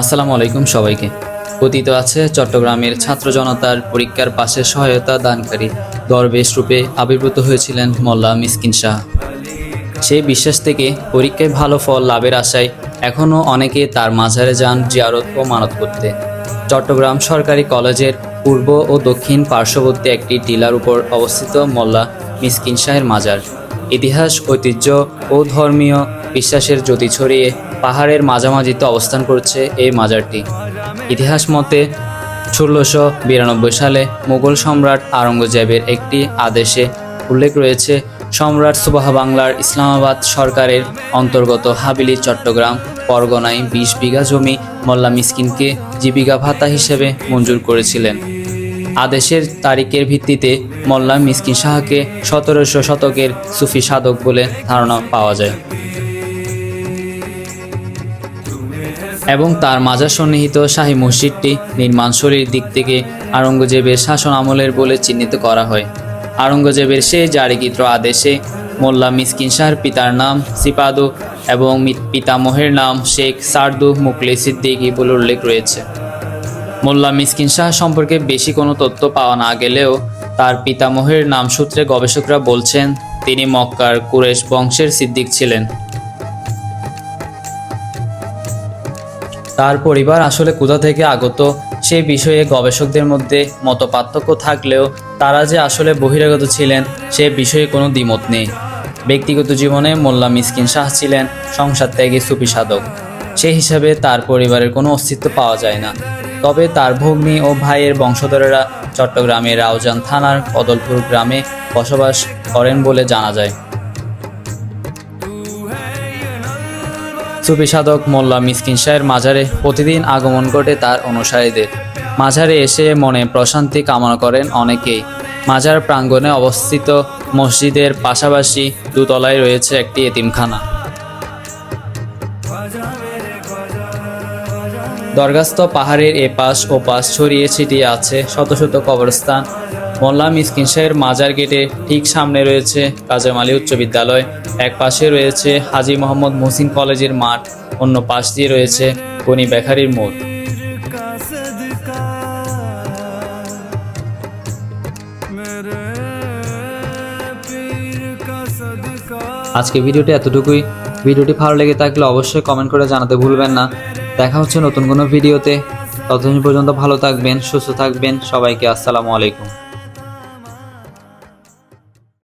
আসসালামু আলাইকুম সবাইকে। অতীত আছে চট্টগ্রামের ছাত্র জনতার পরীক্ষার পাশে সহায়তা দানকারী। দরবেশ রূপে আবির্ভূত হয়েছিলেন মোল্লা মিসকিন শাহ। সেই বিশ্বাস থেকে পরীক্ষায় ভালো ফল লাভের আশায় এখনও অনেকে তার মাঝারে যান জিয়ারত ও মানত করতে। চট্টগ্রাম সরকারি কলেজের পূর্ব ও দক্ষিণ পার্শ্ববর্তী একটি টিলার উপর অবস্থিত মোল্লা মিসকিন শাহের মাজার। ইতিহাস, ঐতিহ্য ও ধর্মীয় বিশ্বাসের জ্যোতি ছড়িয়ে পাহাড়ের মাঝামাঝিতে অবস্থান করছে এই মাজারটি। ইতিহাস মতে, ষোলোশো বিরানব্বই সালে মুঘল সম্রাট আওরঙ্গজেবের একটি আদেশে উল্লেখ রয়েছে, সম্রাট সুবাহ বাংলার ইসলামাবাদ সরকারের অন্তর্গত হাবিলি, চট্টগ্রাম, পরগনায় বিশ বিঘা জমি মোল্লা মিসকিনকে জীবিকা ভাতা হিসেবে মঞ্জুর করেছিলেন। আদেশের তারিখের ভিত্তিতে মোল্লা মিসকিন শাহকে সতেরোশো শতকের সুফি সাধক বলে ধারণা পাওয়া যায়। এবং তার মাজার সন্নিহিত শাহী মসজিদটি নির্মাণশৈলীর দিক থেকে আওরঙ্গজেবের শাসন আমলের বলে চিহ্নিত করা হয়। আওরঙ্গজেবের সেই জারিকৃত আদেশে মোল্লা মিসকিন শাহর পিতার নাম সিপাদু এবং পিতামহের নাম শেখ সারদু মুকলি সিদ্দিকি বলে উল্লেখ রয়েছে। মোল্লা মিসকিন শাহ সম্পর্কে বেশি কোনো তথ্য পাওয়া না গেলেও তার পিতামহের নাম সূত্রে গবেষকরা বলছেন, তিনি মক্কার কুরেশ বংশের সিদ্দিক ছিলেন। তার পরিবার আসলে কোথা থেকে আগত সে বিষয়ে গবেষকদের মধ্যে মতপার্থক্য থাকলেও তারা যে আসলে বহিরাগত ছিলেন সে বিষয়ে কোনো দ্বিমত নেই। ব্যক্তিগত জীবনে মোল্লা মিসকিন শাহ ছিলেন সংসার ত্যাগী সুফি সাধক। সে হিসাবে তার পরিবারের কোনো অস্তিত্ব পাওয়া যায় না। তবে তার ভগ্নী ও ভাইয়ের বংশধরেরা চট্টগ্রামের রাউজান থানার কদলপুর গ্রামে বসবাস করেন বলে জানা যায়। সুফি সাধক মোল্লা মিসকিন শাহের মাজারে প্রতিদিন আগমন ঘটে তার অনুসারীদের। মাঝারে এসে মনে প্রশান্তি কামনা করেন অনেকেই। মাজার প্রাঙ্গণে অবস্থিত মসজিদের পাশাপাশি দুতলায় রয়েছে একটি এতিমখানা। দরগাস্ত পাহাড়ের এপাশ পাশ ও পাশ ছড়িয়ে ছিটিয়ে আছে শত শত কবরস্থান। মোল্লা মিসকিন মাজার গেটে ঠিক সামনে রয়েছে কাজাম আলী উচ্চ বিদ্যালয়। এক পাশে রয়েছে হাজি মোহাম্মদ মুহসিন কলেজের মাঠ, অন্য পাশ দিয়ে রয়েছে গনি বেখারির মোড়। আজকে ভিডিওটি এতটুকুই। ভিডিওটি ভালো লেগে থাকলে অবশ্যই কমেন্ট করে জানাতে ভুলবেন না। দেখা হচ্ছে নতুন কোনো ভিডিওতে। ততদিন পর্যন্ত ভালো থাকবেন, সুস্থ থাকবেন। সবাইকে আসসালামু আলাইকুম।